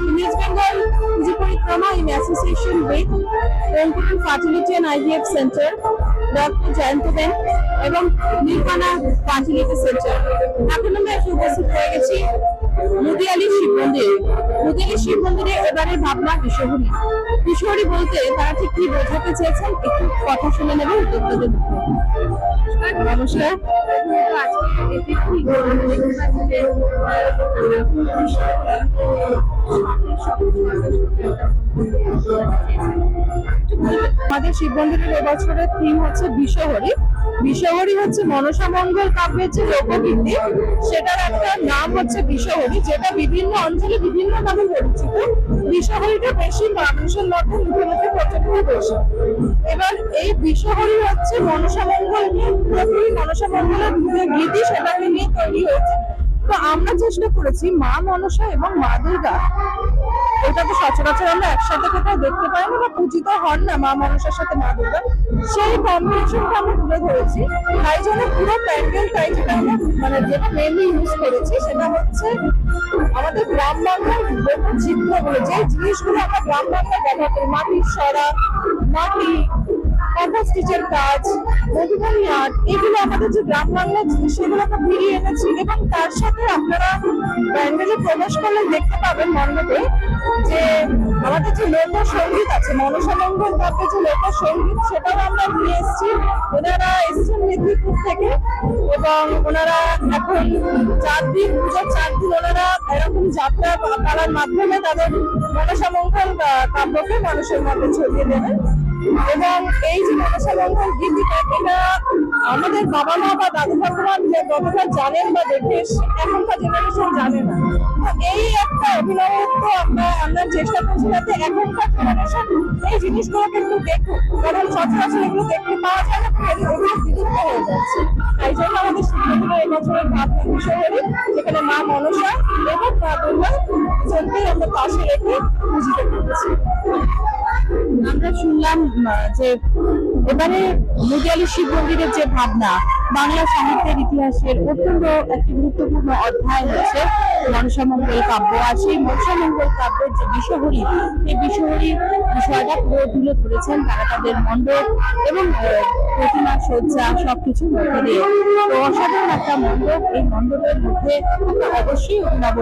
East Bengal is Puji Parikrama in association with Rangpur Fertility and IVF Center, Dr. জয়ন্তবেন এবং নীলপানা fertility centre এখন আমরা এসে উপস্থিত হয়ে গেছি মুদিয়ালি শিব মন্দিরে মুদিয়ালি শিব মন্দিরে এবারে ভাবনা কিশোরী কিশোরী বলতে তারা ঠিক কি বোঝাতে চেয়েছেন একটু কথা শুনে নেবেন উদ্যোক্তাদের। নমস্কার আমাদের শিব মন্দিরের এবছরের থিম হচ্ছে বিশ্বহরি বিশ্বহরি হচ্ছে মনসা মঙ্গল কাব্যের যে লোকগীতি, সেটার একটা নাম হচ্ছে বিশ্বহরি যেটা বিভিন্ন অঞ্চলে বিভিন্ন নামে পরিচিত। বিশ্বহরিটা বেশি মানুষের মধ্যে মুখে মুখে বেশি এবার এই বিশ্বহরি হচ্ছে মনসা মঙ্গল নিয়ে পুরোপুরি মনসা মঙ্গলের যে গীতি, সেটাকে নিয়ে তৈরি হয়েছে। তো আমরা চেষ্টা করেছি মা মনসা এবং মা দুর্গা। এটা তো সচরাচর আমরা একসাথে কোথাও দেখতে পাই না বা পূজিত হন না মা মনসার সাথে মা দুর্গা। সেই কম্বিনেশনটা আমরা তুলে ধরেছি। তাই জন্য পুরো প্যান্ডেলটাই যেটা আমরা মানে যেটা মেনলি ইউজ করেছি, সেটা হচ্ছে আমাদের গ্রাম বাংলার বহু চিত্রগুলো যে জিনিসগুলো আমরা গ্রাম বাংলায় ব্যবহার করি। মাটির সরা, মাটি কথা স্টিচের কাজ মধুবনী আর্ট এগুলো আমাদের যে গ্রাম বাংলার জিনিস সেগুলোকে ফিরিয়ে এনেছি। এবং তার সাথে আপনারা প্যান্ডেলে প্রবেশ করলে দেখতে পাবেন মণ্ডপে যে আমাদের যে লোক সংগীত আছে মনসা মঙ্গল কাব্যে যে লোক সংগীত সেটাও আমরা নিয়ে এসেছি। ওনারা এসেছেন মেদিনীপুর থেকে এবং ওনারা এখন চার দিন পুজোর চার দিন ওনারা এরকম যাত্রা তারার মাধ্যমে তাদের মনসা মঙ্গল আহ, কাব্যকে মানুষের মধ্যে ছড়িয়ে দেবেন। এবং এই যে মনসা মঙ্গল গীতিটা এটা আমাদের বাবা মা বা দাদু ঠাকুমার যে কতটা জানেন বা দেখে এখনকার জেনারেশন জানে না। এই একটা অভিনবত্ব আমরা আমরা চেষ্টা করছি যাতে এখনকার জেনারেশন এই জিনিসগুলোকে একটু দেখুক। কারণ সচরাচর এগুলো দেখতে পাওয়া যায় না এগুলো বিলুপ্ত হয়ে যাচ্ছে। তাই জন্য আমাদের শিক্ষাগুলো এবছরের ভাবনা বিষয় যেখানে মা মনসা এবং মা দুর্গা আমরা পাশে রেখে আমরা শুনলাম যে এবারে মুদিয়ালি শিব মন্দিরের যে ভাবনা, বাংলা সাহিত্যের ইতিহাসের অত্যন্ত একটি গুরুত্বপূর্ণ অধ্যায় হচ্ছে মনসামঙ্গল কাব্য। আর সেই মনসামঙ্গল কাব্যের যে বিশ্বহরী সেই বিশ্বহরী বিষয়টা পুরো তুলে ধরেছেন তারা তাদের মণ্ডপ এবং প্রতিমা সজ্জা সবকিছুর মধ্যে দিয়ে। তো অসাধারণ একটা মণ্ডপ, এই মণ্ডপের মধ্যে অবশ্যই অভিনব